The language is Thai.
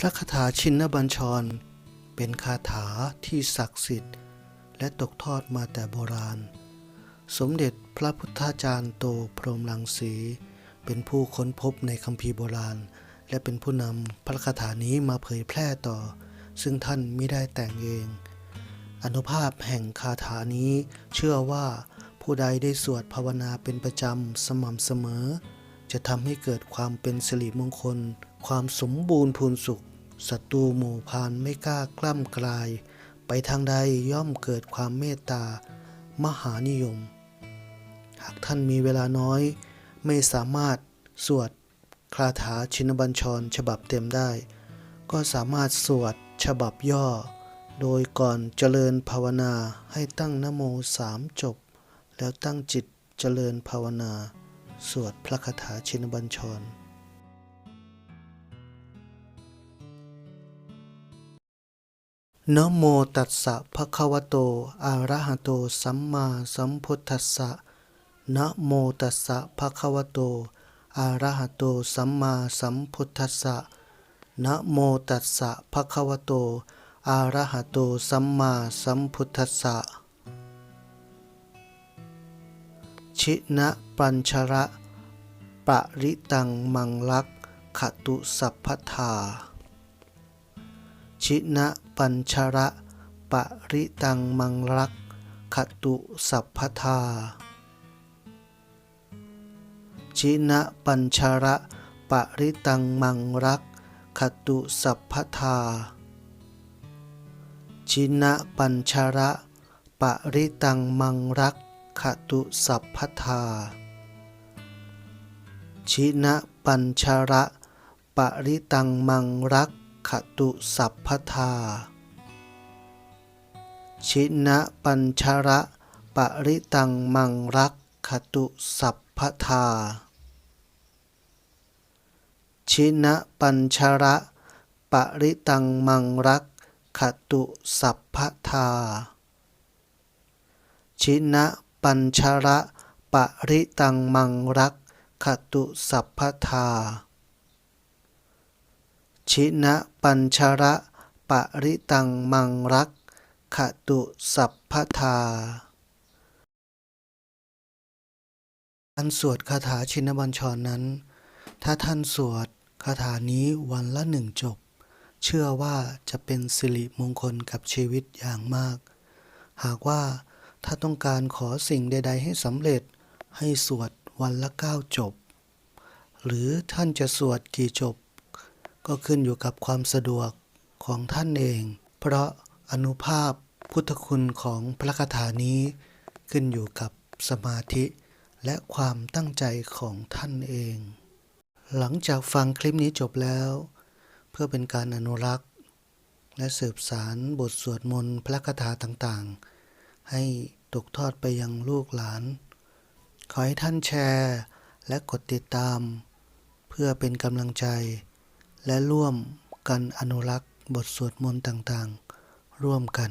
พระคาถาชินบัญชร เป็นคาถาที่ศักดิ์สิทธิ์ และตกทอดมาแต่โบราณ สมเด็จพระพุทธาจารย์โตพรหมรังสี เป็นผู้ค้นพบในคัมภีร์โบราณ และเป็นผู้นำพระคาถานี้มาเผยแพร่ต่อ ซึ่งท่านไม่ได้แต่งเอง อนุภาพแห่งคาถานี้เชื่อว่าผู้ใดได้สวดภาวนาเป็นประจำสม่ำเสมอ จะทำให้เกิดความเป็นสิริมงคล ความสมบูรณ์พูนสุขศัตรูหมู่พานไม่กล้ากล้ำกลาย ไปทางใดย่อมเกิดความเมตตา มหานิยม หากท่านมีเวลาน้อย ไม่สามารถสวดคาถาชินบัญชรฉบับเต็มได้ ก็สามารถสวดฉบับย่อ โดยก่อนเจริญภาวนาให้ตั้งนโมสามจบ แล้วตั้งจิตเจริญภาวนา สวดพระคาถาชินบัญชร นโมตัสสะภะคะวะโต อะระหะโต สัมมาสัมพุทธัสสะนโมตัสสะภะคะวะโต อะระหะโต สัมมาสัมพุทธัสสะนโมตัสสะภะคะวะโต อะระหะโต สัมมาสัมพุทธัสสะ ชินะปัญชระปะริตังมังลักขตุสัพพทา ชินะ ปัญชระปะริตังมังลักขตุสัพพทา ชินะปัญชระปะริตังมังรักขตุสัพพทา ชินะปัญชระปะริตังมังรักขตุสัพพทา ชินะปัญชระปะริตังมังรัก ขตุสัพพทา ชินะปัญชระปริตังมังรักขตุสัพพทา ชินะปัญชระปริตังมังรักขตุสัพพทา ชินะปัญชระปริตังมังรักขตุสัพพทา ชินะปัญชระปริตังมังรักขตุสัพพทาการสวดคาถาชินบัญชรนั้น ถ้าท่านสวดคาถานี้วันละหนึ่งจบ เชื่อว่าจะเป็นสิริมงคลกับชีวิตอย่างมาก หากว่าถ้าต้องการขอสิ่งใด ๆ ให้สำเร็จให้สวดวันละเก้าจบ หรือท่านจะสวดกี่จบ ก็ขึ้นอยู่กับความสะดวกของท่านเอง เพราะอนุภาพพุทธคุณของพระคาถานี้ ขึ้นอยู่กับสมาธิ และความตั้งใจของท่านเอง หลังจากฟังคลิปนี้จบแล้ว เพื่อเป็นการอนุรักษ์ และสืบสารบทสวดมนต์พระคาถาต่างๆ ให้ตกทอดไปยังลูกหลาน ขอให้ท่านแชร์และกดติดตาม เพื่อเป็นกำลังใจ และร่วมกันอนุรักษ์บทสวดมนต์ต่างๆ ร่วมกัน